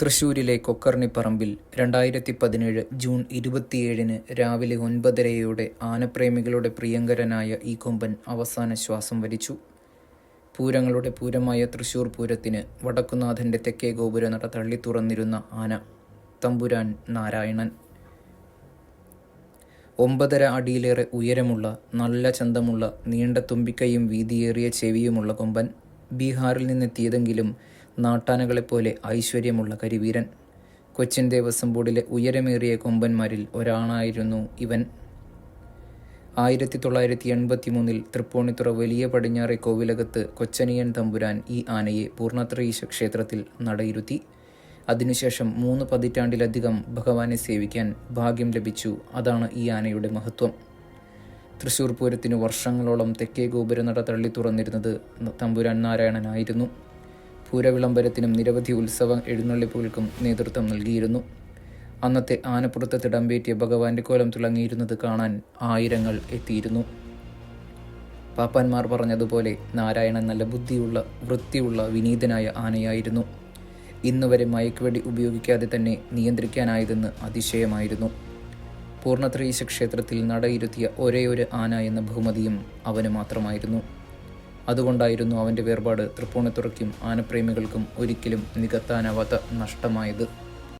തൃശൂരിലെ കൊക്കർണിപ്പറമ്പിൽ രണ്ടായിരത്തി പതിനേഴ് ജൂൺ ഇരുപത്തിയേഴിന് രാവിലെ ഒൻപതരയോടെ ആനപ്രേമികളുടെ പ്രിയങ്കരനായ ഈ കൊമ്പൻ അവസാന ശ്വാസം വലിച്ചു. പൂരങ്ങളുടെ പൂരമായ തൃശൂർ പൂരത്തിന് വടക്കുനാഥന്റെ തെക്കേ ഗോപുരനട തള്ളി തുറന്നിരുന്ന ആന തമ്പുരാൻ നാരായണൻ. ഒമ്പതര അടിയിലേറെ ഉയരമുള്ള നല്ല ചന്തമുള്ള നീണ്ട തുമ്പിക്കൈയും വീതിയേറിയ ചെവിയുമുള്ള കൊമ്പൻ ബീഹാറിൽ നിന്നെത്തിയതെങ്കിലും നാട്ടാനകളെപ്പോലെ ഐശ്വര്യമുള്ള കരിവീരൻ. കൊച്ചിൻ ദേവസ്വം ബോർഡിലെ ഉയരമേറിയ കൊമ്പന്മാരിൽ ഒരാളായിരുന്നു ഇവൻ. ആയിരത്തി തൊള്ളായിരത്തി എൺപത്തി മൂന്നിൽ തൃപ്പൂണിത്തുറ വലിയ പടിഞ്ഞാറെ കോവിലകത്ത് കൊച്ചനിയൻ തമ്പുരാൻ ഈ ആനയെ പൂർണത്രയീശ ക്ഷേത്രത്തിൽ നടയിരുത്തി. അതിനുശേഷം മൂന്ന് പതിറ്റാണ്ടിലധികം ഭഗവാനെ സേവിക്കാൻ ഭാഗ്യം ലഭിച്ചു. അതാണ് ഈ ആനയുടെ മഹത്വം. തൃശൂർ പൂരത്തിന് വർഷങ്ങളോളം തെക്കേ ഗോപുരനട തള്ളി തുറന്നിരുന്നത് തമ്പുരാൻ നാരായണനായിരുന്നു. പൂരവിളംബരത്തിനും നിരവധി ഉത്സവ എഴുന്നള്ളിപ്പുകൾക്കും നേതൃത്വം നൽകിയിരുന്നു. അന്നത്തെ ആനപ്പുറത്ത് തിടമ്പേറ്റിയ ഭഗവാന്റെ കോലം തിളങ്ങിയിരുന്നത് കാണാൻ ആയിരങ്ങൾ എത്തിയിരുന്നു. പാപ്പാന്മാർ പറഞ്ഞതുപോലെ നാരായണൻ നല്ല ബുദ്ധിയുള്ള വൃത്തിയുള്ള വിനീതനായ ആനയായിരുന്നു. ഇന്നുവരെ മയക്കുവെടി ഉപയോഗിക്കാതെ തന്നെ നിയന്ത്രിക്കാനായതെന്ന് അതിശയമായിരുന്നു. പൂർണത്രയീശ ക്ഷേത്രത്തിൽ നടയിരുത്തിയ ഒരേയൊരു ആന എന്ന ബഹുമതിയും അവന് മാത്രമായിരുന്നു. അതുകൊണ്ടായിരുന്നു അവന്റെ വേർപാട് തൃപ്പൂണിത്തുറയ്ക്കും ആനപ്രേമികൾക്കും ഒരിക്കലും നികത്താനാവാത്ത നഷ്ടമായത്.